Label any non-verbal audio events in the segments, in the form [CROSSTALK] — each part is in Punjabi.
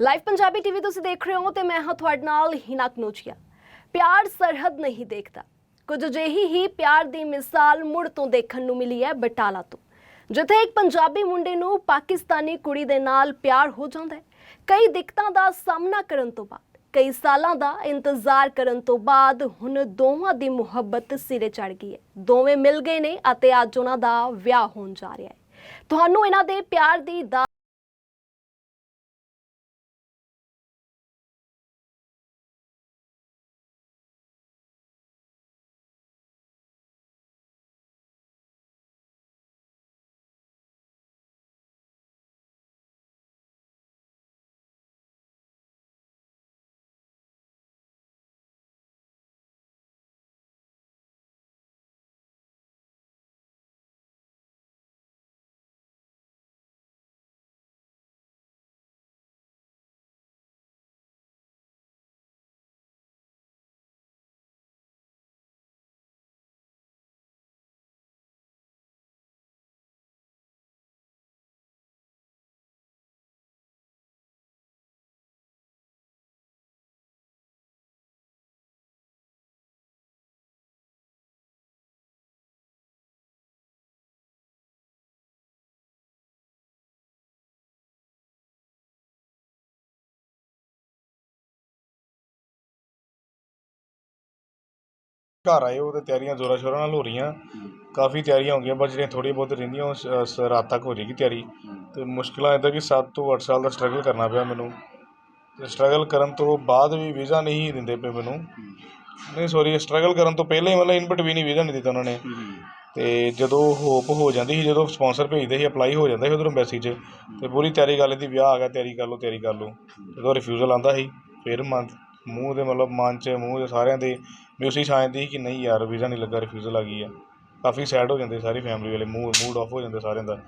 ਲਾਈਵ ਪੰਜਾਬੀ ਟੀਵੀ ਤੁਸੀਂ ਦੇਖ ਰਹੇ ਹੋ ਤੇ ਮੈਂ ਹਾਂ ਤੁਹਾਡੇ ਨਾਲ ਹਿਨਾ ਕਨੋਚੀਆ ਪਿਆਰ ਸਰਹੱਦ ਨਹੀਂ ਦੇਖਦਾ। ਕੁਝ ਅਜਿਹੀ ਹੀ ਪਿਆਰ ਦੀ ਮਿਸਾਲ ਮੁੜ ਤੋਂ ਦੇਖਣ ਨੂੰ ਮਿਲੀ ਹੈ ਬਟਾਲਾ ਤੋਂ। ਜਿੱਥੇ ਇੱਕ ਪੰਜਾਬੀ ਮੁੰਡੇ ਨੂੰ ਪਾਕਿਸਤਾਨੀ ਕੁੜੀ ਦੇ ਨਾਲ ਪਿਆਰ ਹੋ ਜਾਂਦਾ ਹੈ। ਕਈ ਦਿੱਕਤਾਂ ਦਾ ਸਾਹਮਣਾ ਕਰਨ ਤੋਂ ਬਾਅਦ, ਕਈ ਸਾਲਾਂ ਦਾ ਇੰਤਜ਼ਾਰ ਕਰਨ ਤੋਂ ਬਾਅਦ ਹੁਣ ਦੋਵਾਂ ਦੀ ਮੁਹੱਬਤ ਸਿਰੇ ਚੜ ਗਈ ਹੈ। ਦੋਵੇਂ ਮਿਲ ਗਏ ਨੇ ਅਤੇ ਅੱਜ ਉਹਨਾਂ ਦਾ ਵਿਆਹ ਹੋਣ ਜਾ ਰਿਹਾ ਹੈ। ਤੁਹਾਨੂੰ ਇਹਨਾਂ ਦੇ ਪਿਆਰ ਦੀ ਘਰ ਆਏ, ਉਹ ਤੇ ਤਿਆਰੀਆਂ ਜ਼ੋਰਾਂ ਸ਼ੋਰਾਂ ਨਾਲ ਹੋ ਰਹੀਆਂ। ਕਾਫੀ ਤਿਆਰੀਆਂ ਹੋ ਗਈਆਂ ਪਰ ਜਿਹੜੀਆਂ ਥੋੜ੍ਹੀਆਂ ਬਹੁਤ ਰਹਿੰਦੀਆਂ, ਉਹ ਸ- ਸ- ਰਾਤ ਤੱਕ ਹੋ ਜਾਏਗੀ ਤਿਆਰੀ। ਤੇ ਮੁਸ਼ਕਿਲਾਂ ਇੱਦਾਂ ਕਿ 7 ਤੋਂ 8 ਸਾਲ ਦਾ ਸਟਰਗਲ ਕਰਨਾ ਪਿਆ ਮੈਨੂੰ। ਤੇ ਸਟਰਗਲ ਕਰਨ ਤੋਂ ਬਾਅਦ ਵੀ ਵੀਜ਼ਾ ਨਹੀਂ ਦਿੰਦੇ ਪਏ ਮੈਨੂੰ। ਨਹੀਂ ਸੌਰੀ ਸਟਰਗਲ ਕਰਨ ਤੋਂ ਪਹਿਲਾਂ ਹੀ ਮਤਲਬ ਇਨ ਬਿਟਵੀਨ ਹੀ ਵੀਜ਼ਾ ਨਹੀਂ ਦਿੱਤਾ ਉਹਨਾਂ ਨੇ। ਤੇ ਜਦੋਂ ਹੋਪ ਹੋ ਜਾਂਦੀ ਸੀ, ਜਦੋਂ ਸਪਾਂਸਰ ਭੇਜਦੇ ਸੀ ਅਪਲਾਈ ਹੋ ਜਾਂਦਾ ਸੀ ਉਧਰੋਂ ਐਮਬੈਸੀ 'ਚ, ਤੇ ਪੂਰੀ ਤਿਆਰੀ ਕਰ ਲੈਂਦੀ, ਵਿਆਹ ਆ ਗਿਆ, ਤਿਆਰੀ ਕਰ ਲਓ, ਤਿਆਰੀ ਕਰ ਲਓ। ਜਦੋਂ ਰਿਫਿਊਜ਼ਲ ਆਂਦਾ ਸੀ, ਫਿਰ ਮਨ, ਮੂੰਹ ਦੇ ਮਤਲਬ ਮਨ 'ਚ, ਮੂੰਹ ਦੇ ਸਾਰਿਆਂ ਦੇ ਮਿਊਸਿਕ ਛਾ ਜਾਂਦੀ ਸੀ ਕਿ ਨਹੀਂ ਯਾਰ, ਵੀਜ਼ਾ ਨਹੀਂ ਲੱਗਾ ਰਿਫਿਊਜ਼ਲ ਆ ਗਈ ਆ। ਕਾਫੀ ਸੈਡ ਹੋ ਜਾਂਦੇ ਸਾਰੀ ਫੈਮਿਲੀ ਵਾਲੇ, ਮੂਡ ਮੂਡ ਆਫ ਹੋ ਜਾਂਦਾ ਸਾਰਿਆਂ ਦਾ।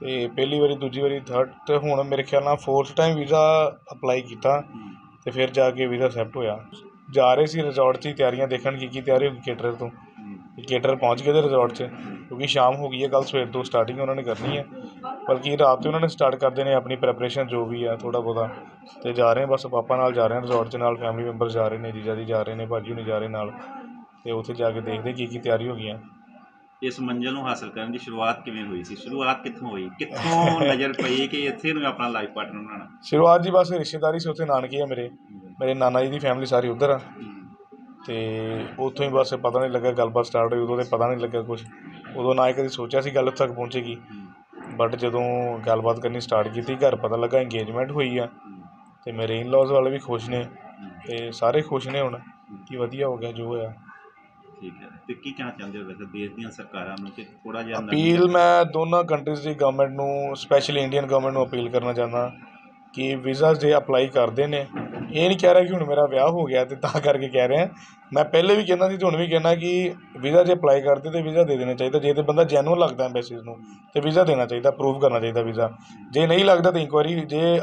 ਤੇ ਪਹਿਲੀ ਵਾਰੀ, ਦੂਜੀ ਵਾਰੀ ਥਰਡ ਤੇ ਹੁਣ ਮੇਰੇ ਖਿਆਲ ਨਾਲ ਫੋਰਥ ਟਾਈਮ ਵੀਜ਼ਾ ਅਪਲਾਈ ਕੀਤਾ ਤੇ ਫਿਰ ਜਾ ਕੇ ਵੀਜ਼ਾ ਅਸੈਪਟ ਹੋਇਆ। ਜਾ ਰਹੇ ਸੀ ਰਿਜ਼ੋਰਟ 'ਚ ਹੀ ਤਿਆਰੀਆਂ ਦੇਖਣ ਕੀ ਕੀ ਤਿਆਰੀ ਹੋਈ ਗਈ ਕੇਟਰਰ ਤੋਂ। ਕੇਟਰ ਪਹੁੰਚ ਗਏ ਤੇ ਰਿਜ਼ੋਰਟ 'ਚ, ਕਿਉਂਕਿ ਸ਼ਾਮ ਹੋ ਗਈ ਹੈ ਕੱਲ ਸਵੇਰ ਤੋਂ ਸਟਾਰਟਿੰਗ ਉਹਨਾਂ ਨੇ ਕਰਨੀ ਹੈ। ਬਲਕਿ ਰਾਤ ਤੋਂ ਉਹਨਾਂ ਨੇ ਸਟਾਰਟ ਕਰਦੇ ਨੇ ਆਪਣੀ ਪ੍ਰੈਪਰੇਸ਼ਨ ਜੋ ਵੀ ਹੈ ਥੋੜਾ ਬਹੁਤਾ। ਤੇ ਜਾ ਰਹੇ ਬਸ ਪਾਪਾ ਨਾਲ ਜਾ ਰਹੇ ਰਿਜ਼ੋਰਟ 'ਚ ਨਾਲ ਫੈਮਿਲੀ ਮੈਂਬਰ ਜਾ ਰਹੇ ਨੇ ਜੀਜਾ ਜੀ ਜਾ ਰਹੇ ਨੇ ਭਾਜੀ ਹੁਣੀ ਜਾ ਰਹੇ ਨਾਲ। ਤੇ ਉੱਥੇ ਜਾ ਕੇ ਦੇਖਦੇ ਕੀ ਕੀ ਤਿਆਰੀ ਹੋ ਗਈਆਂ। ਇਸ ਮੰਜ਼ਿਲ ਨੂੰ ਹਾਸਲ ਕਰਨ ਦੀ ਸ਼ੁਰੂਆਤ ਕਿਵੇਂ ਹੋਈ ਸੀ? ਸ਼ੁਰੂਆਤ ਕਿੱਥੋਂ ਹੋਈ? ਕਿੱਥੋਂ [LAUGHS] ਨਜ਼ਰ ਪਈ ਕਿ ਇੱਥੇ ਨੂੰ ਆਪਣਾ ਲਾਈਫ ਪਾਰਟਨਰ ਬਣਾਉਣਾ? ਸ਼ੁਰੂਆਤ ਜੀ ਬਸ ਰਿਸ਼ਤੇਦਾਰੀ ਸੀ ਉੱਥੇ ਨਾਨਕੇ ਆ ਮੇਰੇ। ਮੇਰੇ ਨਾਨਾ ਜੀ ਦੀ ਫੈਮਿਲੀ ਸਾਰੀ ਉੱਧਰ ਆ। ਤੇ ਉੱਥੋਂ ਹੀ ਬਸ ਪਤਾ ਨਹੀਂ ਲੱਗਾ ਗੱਲਬਾਤ ਸਟਾਰਟ ਹੋਈ ਉਦੋਂ ਤੇ ਪਤਾ ਨਹੀਂ ਲੱਗਾ ਕੁਝ ਉਦੋਂ ਨਾ ਕਦੀ ਸੋਚਿਆ ਸੀ ਗੱਲ ਉੱਥੇ ਤੱਕ ਪਹੁੰਚੇਗੀ। ਬਟ ਜਦੋਂ ਗੱਲਬਾਤ ਕਰਨੀ ਸਟਾਰਟ ਕੀਤੀ ਘਰ ਪਤਾ ਲੱਗਾ ਇੰਗੇਜਮੈਂਟ ਹੋਈ ਆ। ਤੇ ਮੇਰੇ ਇਨ-ਲॉज ਵਾਲੇ ਵੀ ਖੁਸ਼ ਨੇ। ਤੇ ਸਾਰੇ ਖੁਸ਼ ਨੇ ਹੁਣ ਕਿ ਵਧੀਆ ਹੋ ਗਿਆ ਜੋ ਹੋਇਆ। ਠੀਕ ਹੈ। ਤੇ ਕੀ ਕਹਿਣਾ ਚਾਹੁੰਦੇ ਹੋ ਵੈਸੇ ਦੇਸ਼ ਦੀਆਂ ਸਰਕਾਰਾਂ ਨੂੰ ਕਿ ਥੋੜਾ ਜਿਹਾ ਅਪੀਲ ਮੈਂ ਦੋਨਾਂ ਕੰਟਰੀਜ਼ ਦੀ ਗਵਰਨਮੈਂਟ ਨੂੰ ਸਪੈਸ਼ਲੀ ਇੰਡੀਅਨ ਗਵਰਨਮੈਂਟ ਨੂੰ ਅਪੀਲ ਕਰਨਾ ਚਾਹੁੰਦਾ ਕਿ ਵੀਜ਼ਾ ਜੇ ਅਪਲਾਈ ਕਰਦੇ ਨੇ ਇਹ ਨਹੀਂ ਕਹਿ ਰਿਹਾ ਕਿ ਹੁਣ ਮੇਰਾ ਵਿਆਹ ਹੋ ਗਿਆ ਤੇ ਤਾਂ ਕਰਕੇ ਕਹਿ ਰਿਹਾ। ਮੈਂ ਪਹਿਲੇ ਵੀ ਕਹਿੰਦਾ ਸੀ ਤੇ ਹੁਣ ਵੀ ਕਹਿੰਦਾ ਕਿ ਵੀਜ਼ਾ ਜੇ ਅਪਲਾਈ ਕਰਦੇ ਤੇ ਵੀਜ਼ਾ ਦੇ ਦੇਣਾ ਚਾਹੀਦਾ। ਜੇ ਤੇ ਬੰਦਾ ਜੈਨੂਅਨ ਲੱਗਦਾ ਐਮਬੈਸੀਜ਼ ਨੂੰ, ਤੇ ਵੀਜ਼ਾ ਦੇਣਾ ਚਾਹੀਦਾ ਪ੍ਰੂਵ ਕਰਨਾ ਚਾਹੀਦਾ ਵੀਜ਼ਾ। ਜੇ ਨਹੀਂ ਲੱਗਦਾ ਤਾਂ ਇਨਕੁਆਇਰੀ ਜੇ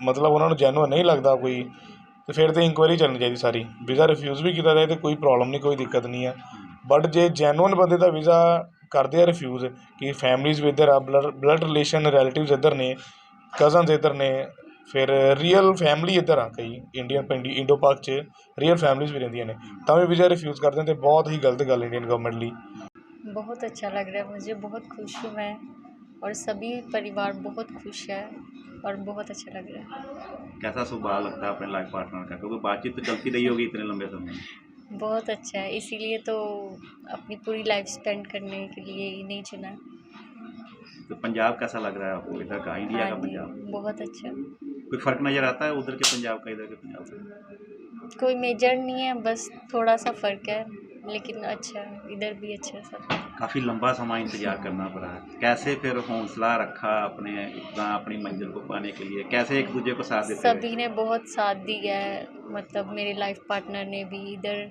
ਮਤਲਬ ਉਹਨਾਂ ਨੂੰ ਜੈਨੂਅਨ ਨਹੀਂ ਲੱਗਦਾ ਕੋਈ, ਤੇ ਫਿਰ ਤੇ ਇਨਕੁਆਇਰੀ ਚੱਲਣੀ ਚਾਹੀਦੀ ਸਾਰੀ। ਵੀਜ਼ਾ ਰਿਫਿਊਜ਼ ਵੀ ਕੀਤਾ ਜਾਏ ਤੇ ਕੋਈ ਪ੍ਰੋਬਲਮ ਨਹੀਂ, ਕੋਈ ਦਿੱਕਤ ਨਹੀਂ ਹੈ। ਬਟ ਜੇ ਜੈਨੂਅਨ ਬੰਦੇ ਦਾ ਵੀਜ਼ਾ ਕਰਦੇ ਆ ਰਿਫਿਊਜ਼ ਕਿ ਫੈਮਲੀਜ਼ ਵੀ ਇੱਧਰ ਆ ਬਲੱਡ ਰਿਲੇਸ਼ਨ ਰਿਲੇਟਿਵਸ ਇੱਧਰ ਨੇ ਕਜ਼ਨਸ ਇੱਧਰ ਨੇ ਫਿਰ ਰੀਅਲ ਫੈਮਿਲੀ ਇੱਧਰ ਆ ਕਈ ਇੰਡੀਅਨ ਪਿੰਡੀ ਇੰਡੋ ਪਾਕ 'ਚ ਰੀਅਲ ਫੈਮਲੀਜ਼ ਵੀ ਰਹਿੰਦੀਆਂ ਨੇ ਤਾਂ ਵੀ ਵੀਜ਼ਾ ਰਿਫਿਊਜ਼ ਕਰਦੇ ਨੇ ਤੇ ਬਹੁਤ ਹੀ ਗਲਤ ਗੱਲ ਇੰਡੀਅਨ ਗਵਰਨਮੈਂਟ ਲਈ बहुत अच्छा लग रहा है मुझे बहुत खुश हूँ मैं और सभी परिवार बहुत खुश है और बहुत अच्छा लग रहा है कैसा स्वभाव लगता है अपने लाइफ पार्टनर का क्योंकि बातचीत तो चलती रही होगी इतने लंबे समय में बहुत अच्छा है इसीलिए तो अपनी पूरी लाइफ स्पेंड करने के लिए इन्हें चुना तो पंजाब कैसा लग रहा है आपको इधर का इंडिया का हाँ जी, पंजाब बहुत अच्छा कोई फ़र्क नज़र आता है उधर के पंजाब का इधर के पंजाब का? कोई मेजर नहीं है बस थोड़ा सा फ़र्क है लेकिन अच्छा इधर भी अच्छा सब। काफ़ी लंबा समय इंतज़ार करना पड़ा है। कैसे फिर हौसला रखा अपने इतना अपनी मंजिल को पाने के लिए? कैसे एक दूसरे को साथ देते सभी ने बहुत साथ दिया है मतलब मेरे लाइफ पार्टनर ने भी इधर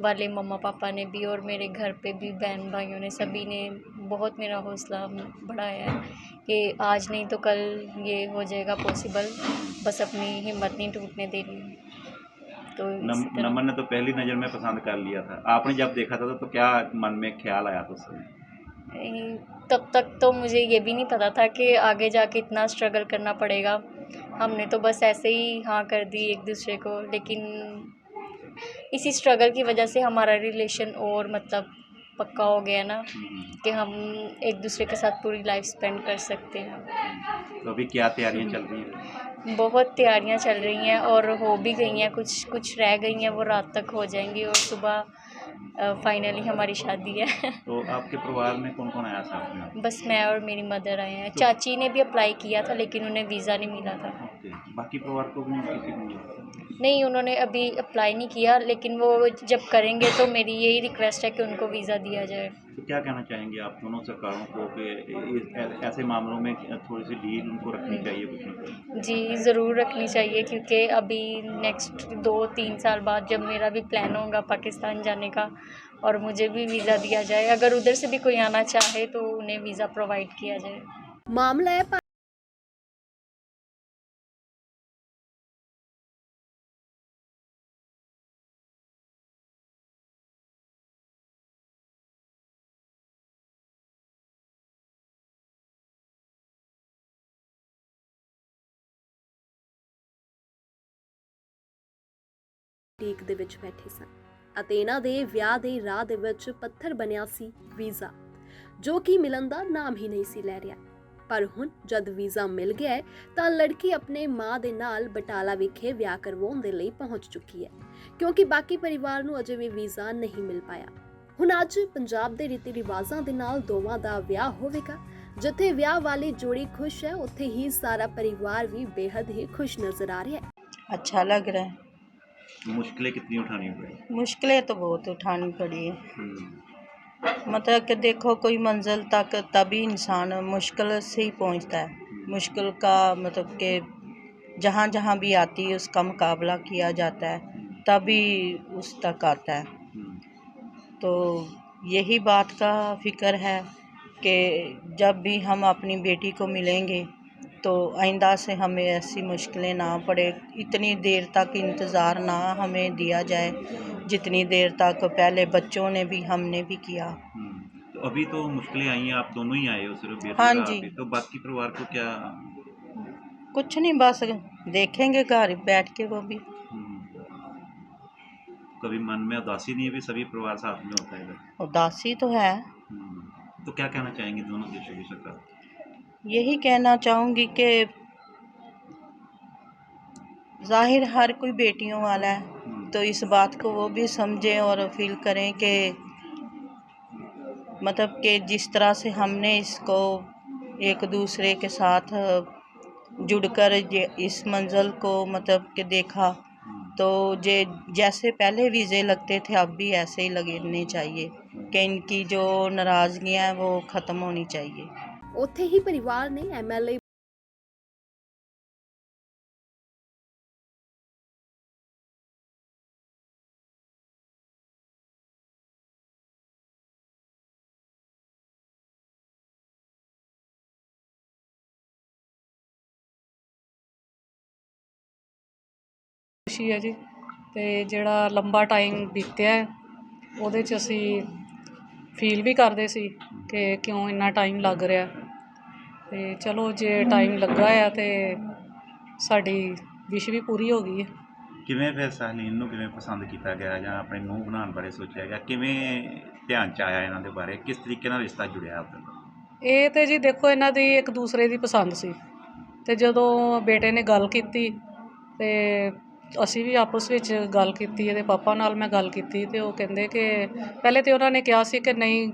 वाले मम्मा पापा ने भी और मेरे घर पे भी बहन भाइयों ने सभी ने बहुत मेरा हौसला बढ़ाया है कि आज नहीं तो कल ये हो जाएगा पॉसिबल बस अपनी हिम्मत नहीं टूटने देनी तो नम, नमन ने तो पहली नज़र में पसंद कर लिया था। आपने जब देखा था तो क्या मन में ख्याल आया था उस समय? तब तक तो मुझे ये भी नहीं पता था कि आगे जाके इतना स्ट्रगल करना पड़ेगा। हमने तो बस ऐसे ही हाँ कर दी एक दूसरे को लेकिन इसी स्ट्रगल की वजह से हमारा रिलेशन और मतलब पक्का हो गया ना कि हम एक दूसरे के साथ पूरी लाइफ स्पेंड कर सकते हैं। तो अभी क्या तैयारियाँ चल रही हैं? बहुत तैयारियाँ चल रही हैं और हो भी गई हैं कुछ कुछ रह गई हैं वो रात तक हो जाएँगी और सुबह फाइनली हमारी शादी है। तो आपके परिवार में कौन कौन आया साथ में? बस मैं और मेरी मदर आए हैं। चाची ने भी अप्लाई किया था लेकिन उन्हें वीज़ा नहीं मिला था। बाकी परिवार को भी किसी को नहीं उन्होंने अभी अप्लाई नहीं किया लेकिन वो जब करेंगे तो मेरी यही रिक्वेस्ट है कि उनको वीज़ा दिया जाए। तो क्या कहना चाहेंगे आप दोनों सरकारों को कि ऐसे मामलों में थोड़ी सी ढील उनको रखनी चाहिए कुछ ना कुछ? जी ज़रूर रखनी चाहिए क्योंकि अभी नेक्स्ट दो तीन साल बाद जब मेरा भी प्लान होगा पाकिस्तान जाने का और मुझे भी वीज़ा दिया जाए अगर उधर से भी कोई आना चाहे तो उन्हें वीज़ा प्रोवाइड किया जाए। मामला है ਢੀਕ ਦੇ ਵਿੱਚ ਬੈਠੇ ਸਨ ਅਤੇ ਇਹਨਾਂ ਦੇ ਵਿਆਹ ਦੇ ਰਾਹ ਦੇ ਵਿੱਚ ਪੱਥਰ ਬਣਿਆ ਸੀ ਵੀਜ਼ਾ, ਜੋ ਕਿ ਮਿਲਣ ਦਾ ਨਾਮ ਹੀ ਨਹੀਂ ਸੀ ਲੈ ਰਿਹਾ। ਪਰ ਹੁਣ ਜਦ ਵੀਜ਼ਾ ਮਿਲ ਗਿਆ ਤਾਂ ਲੜਕੀ ਆਪਣੇ ਮਾਂ ਦੇ ਨਾਲ ਬਟਾਲਾ ਵਿਖੇ ਵਿਆਹ ਕਰਵਾਉਣ ਦੇ ਲਈ ਪਹੁੰਚ ਚੁੱਕੀ ਹੈ, ਕਿਉਂਕਿ ਬਾਕੀ ਪਰਿਵਾਰ ਨੂੰ ਅਜੇ ਵੀ ਵੀਜ਼ਾ ਨਹੀਂ ਮਿਲ ਪਾਇਆ। ਹੁਣ ਅੱਜ ਪੰਜਾਬ ਦੇ ਰੀਤੀ ਰਿਵਾਜ਼ਾਂ ਦੇ ਨਾਲ ਦੋਵਾਂ ਦਾ ਵਿਆਹ ਹੋਵੇਗਾ, ਜਿੱਥੇ ਵਿਆਹ ਵਾਲੀ ਜੋੜੀ ਖੁਸ਼ ਹੈ, ਉੱਥੇ ਹੀ ਸਾਰਾ ਪਰਿਵਾਰ ਵੀ ਬੇहद ਹੀ ਖੁਸ਼ ਨਜ਼ਰ ਆ ਰਿਹਾ ਹੈ। अच्छा लग रहा है मुश्किलें कितनी उठानी पड़ी? मुश्किलें तो बहुत उठानी पड़ी। है हम्म, मतलब कि देखो कोई मंजिल तक तभी इंसान मुश्किल से ही पहुँचता है। मुश्किल का मतलब कि जहाँ जहाँ भी आती है उसका मुकाबला किया जाता है तभी उस तक आता है। हम्म, तो यही बात का फ़िक्र है कि जब भी हम अपनी बेटी को मिलेंगे तो आइंदा से हमें ऐसी मुश्किलें ना पड़े। इतनी देर तक इंतज़ार ना हमें दिया जाए जितनी देर तक पहले बच्चों ने भी हमने भी किया। हम्म। तो अभी तो मुश्किलें आई हैं आप दोनों ही आए हो सिर्फ़ हाँ जी। तो बाकी परिवार को क्या? कुछ नहीं बस देखेंगे घर बैठ के वो भी। हम्म, कभी मन में उदासी नहीं है भी सभी परिवार साथ में होता है उदासी तो है। हम्म, तो क्या कहना चाहेंगे दोनों देशों की सरकार? यही कहना चाहूँगी कि ज़ाहिर हर कोई बेटियों वाला है हम्म, तो इस बात को वो भी समझें और फील करें कि मतलब कि जिस तरह से हमने इसको एक दूसरे के साथ जुड़कर ये इस मंजिल को मतलब कि देखा हम्म, तो जे जैसे पहले वीज़े लगते थे अब भी ऐसे ही लगने चाहिए कि इनकी जो नाराज़गियाँ हैं वो ख़त्म होनी चाहिए। ਉੱਥੇ ਹੀ ਪਰਿਵਾਰ ਨੇ ਐਮਐਲਏ ਖੁਸ਼ੀ ਹੈ ਜੀ ਤੇ ਜਿਹੜਾ ਲੰਬਾ ਟਾਈਮ ਬੀਤਿਆ ਹੈ, ਉਹਦੇ 'ਚ ਅਸੀਂ ਫੀਲ ਵੀ ਕਰਦੇ ਸੀ ਕਿ ਕਿਉਂ ਇੰਨਾ ਟਾਈਮ ਲੱਗ ਰਿਹਾ ਤੇ ਚਲੋ ਜੇ ਟਾਈਮ ਲੱਗਾ ਆ ਤੇ ਸਾਡੀ ਵਿਸ਼ ਵੀ ਪੂਰੀ ਹੋ ਗਈ ਹੈ ਕਿਵੇਂ ਫਿਰ ਸਾਹਲੀਨ ਨੂੰ ਕਿਵੇਂ ਪਸੰਦ ਕੀਤਾ ਗਿਆ ਜਾਂ ਆਪਣੇ ਨੂੰ ਬਣਾਉਣ ਬਾਰੇ ਸੋਚਿਆ ਗਿਆ? ਕਿਵੇਂ ਧਿਆਨ ਚ ਆਇਆ ਇਹਨਾਂ ਦੇ ਬਾਰੇ? ਕਿਸ ਤਰੀਕੇ ਨਾਲ ਰਿਸ਼ਤਾ ਜੁੜਿਆ ਆਪਣਾ ਇਹ ਤੇ ਜੀ ਦੇਖੋ ਇਹਨਾਂ ਦੀ ਇੱਕ ਦੂਸਰੇ ਦੀ ਪਸੰਦ ਸੀ। ਤੇ ਜਦੋਂ ਬੇਟੇ ਨੇ ਗੱਲ ਕੀਤੀ ਤੇ ਅਸੀਂ ਵੀ ਆਪਸ ਵਿੱਚ ਗੱਲ ਕੀਤੀ ਇਹਦੇ ਪਾਪਾ ਨਾਲ ਮੈਂ ਗੱਲ ਕੀਤੀ ਤੇ ਉਹ ਕਹਿੰਦੇ ਕਿ ਪਹਿਲੇ ਤੇ ਉਹਨਾਂ ਨੇ ਕਿਹਾ ਸੀ ਕਿ ਨਹੀਂ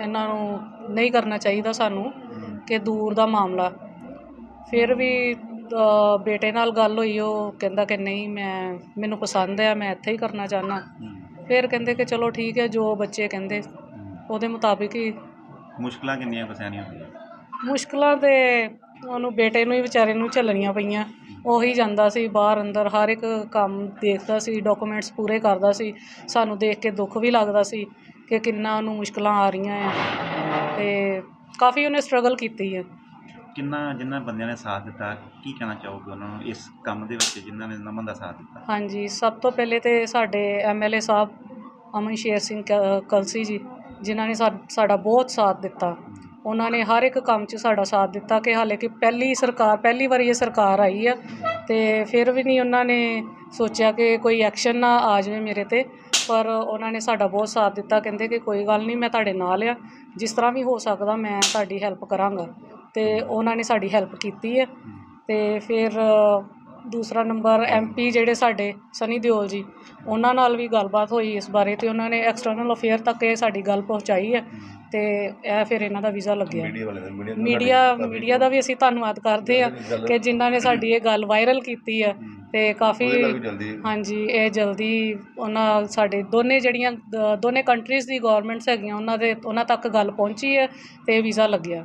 ਇਹਨਾਂ ਨੂੰ ਨਹੀਂ ਕਰਨਾ ਚਾਹੀਦਾ ਸਾਨੂੰ। ਕਿ ਦੂਰ ਦਾ ਮਾਮਲਾ। ਫਿਰ ਵੀ ਬੇਟੇ ਨਾਲ ਗੱਲ ਹੋਈ ਉਹ ਕਹਿੰਦਾ ਕਿ ਨਹੀਂ ਮੈਂ ਮੈਨੂੰ ਪਸੰਦ ਹੈ ਮੈਂ ਇੱਥੇ ਹੀ ਕਰਨਾ ਚਾਹੁੰਦਾ। ਫਿਰ ਕਹਿੰਦੇ ਕਿ ਚਲੋ ਠੀਕ ਹੈ ਜੋ ਬੱਚੇ ਕਹਿੰਦੇ ਉਹਦੇ ਮੁਤਾਬਿਕ ਹੀ ਮੁਸ਼ਕਲਾਂ ਕਿੰਨੀਆਂ ਪਸੈਣੀਆਂ ਹੋਈਆਂ ਮੁਸ਼ਕਲਾਂ ਤੇ ਉਹਨੂੰ ਬੇਟੇ ਨੂੰ ਹੀ ਵਿਚਾਰੇ ਨੂੰ ਝੱਲਣੀਆਂ ਪਈਆਂ। ਉਹੀ ਜਾਂਦਾ ਸੀ ਬਾਹਰ ਅੰਦਰ ਹਰ ਇੱਕ ਕੰਮ ਦੇਖਦਾ ਸੀ ਡਾਕੂਮੈਂਟਸ ਪੂਰੇ ਕਰਦਾ ਸੀ। ਸਾਨੂੰ ਦੇਖ ਕੇ ਦੁੱਖ ਵੀ ਲੱਗਦਾ ਸੀ ਕਿ ਕਿੰਨਾ ਉਹਨੂੰ ਮੁਸ਼ਕਲਾਂ ਆ ਰਹੀਆਂ ਆ। ਤੇ ਕਾਫੀ ਉਹਨੇ ਸਟਰਗਲ ਕੀਤੀ ਹੈ। ਕਿੰਨਾ ਜਿਨ੍ਹਾਂ ਬੰਦਿਆਂ ਨੇ ਸਾਥ ਦਿੱਤਾ ਕੀ ਕਹਿਣਾ ਚਾਹੋਗੇ ਉਹਨਾਂ ਨੂੰ ਇਸ ਕੰਮ ਦੇ ਵਿੱਚ ਜਿਨ੍ਹਾਂ ਨੇ ਨਮਨ ਦਾ ਸਾਥ ਦਿੱਤਾ? ਹਾਂਜੀ ਸਭ ਤੋਂ ਪਹਿਲੇ ਤੇ ਸਾਡੇ ਐਮਐਲਏ ਸਾਹਿਬ ਅਮਨ ਸ਼ੇਰ ਸਿੰਘ ਕ- ਕਲਸੀ ਜੀ ਜਿਨ੍ਹਾਂ ਨੇ ਸਾ- ਸਾਡਾ ਬਹੁਤ ਸਾਥ ਦਿੱਤਾ। ਉਹਨਾਂ ਨੇ ਹਰ ਇੱਕ ਕੰਮ 'ਚ ਸਾਡਾ ਸਾਥ ਦਿੱਤਾ ਕਿ ਹਾਲੇ ਕਿ ਪਹਿਲੀ ਸਰਕਾਰ ਪਹਿਲੀ ਵਾਰੀ ਇਹ ਸਰਕਾਰ ਆਈ ਆ ਤੇ ਫਿਰ ਵੀ ਨਹੀਂ ਉਹਨਾਂ ਨੇ ਸੋਚਿਆ ਕਿ ਕੋਈ ਐਕਸ਼ਨ ਨਾ ਆ ਜਾਵੇ ਮੇਰੇ ਤੇ ਪਰ ਉਹਨਾਂ ਨੇ ਸਾਡਾ ਬਹੁਤ ਸਾਥ ਦਿੱਤਾ ਕਹਿੰਦੇ ਕਿ ਕੋਈ ਗੱਲ ਨਹੀਂ ਮੈਂ ਤੁਹਾਡੇ ਨਾਲ ਆ ਜਿਸ ਤਰ੍ਹਾਂ ਵੀ ਹੋ ਸਕਦਾ ਮੈਂ ਤੁਹਾਡੀ ਹੈਲਪ ਕਰਾਂਗਾ। ਤੇ ਉਹਨਾਂ ਨੇ ਸਾਡੀ ਹੈਲਪ ਕੀਤੀ ਹੈ ਤੇ ਫਿਰ ਦੂਸਰਾ ਨੰਬਰ ਐਮਪੀ ਜਿਹੜੇ ਸਾਡੇ ਸਨੀ ਦਿਓਲ ਜੀ ਉਹਨਾਂ ਨਾਲ ਵੀ ਗੱਲਬਾਤ ਹੋਈ ਇਸ ਬਾਰੇ ਤੇ ਉਹਨਾਂ ਨੇ ਐਕਸਟਰਨਲ ਅਫੇਅਰ ਤੱਕ ਇਹ ਸਾਡੀ ਗੱਲ ਪਹੁੰਚਾਈ ਹੈ ਤੇ ਇਹ ਫਿਰ ਇਹਨਾਂ ਦਾ ਵੀਜ਼ਾ ਲੱਗਿਆ। ਮੀਡੀਆ ਮੀਡੀਆ ਦਾ ਵੀ ਅਸੀਂ ਧੰਨਵਾਦ ਕਰਦੇ ਆ ਕਿ ਜਿਨ੍ਹਾਂ ਨੇ ਸਾਡੀ ਇਹ ਗੱਲ ਵਾਇਰਲ ਕੀਤੀ ਹੈ। ਤੇ ਕਾਫੀ ਹਾਂਜੀ ਇਹ ਜਲਦੀ ਉਹਨਾਂ ਸਾਡੇ ਦੋਨੇ ਜਿਹੜੀਆਂ ਦ- ਦੋਨੇ ਕੰਟਰੀਜ਼ ਦੀ ਗਵਰਨਮੈਂਟਸ ਹੈਗੀਆਂ ਉਹਨਾਂ ਦੇ ਉਹਨਾਂ ਤੱਕ ਗੱਲ ਪਹੁੰਚੀ ਹੈ ਤੇ ਵੀਜ਼ਾ ਲੱਗਿਆ।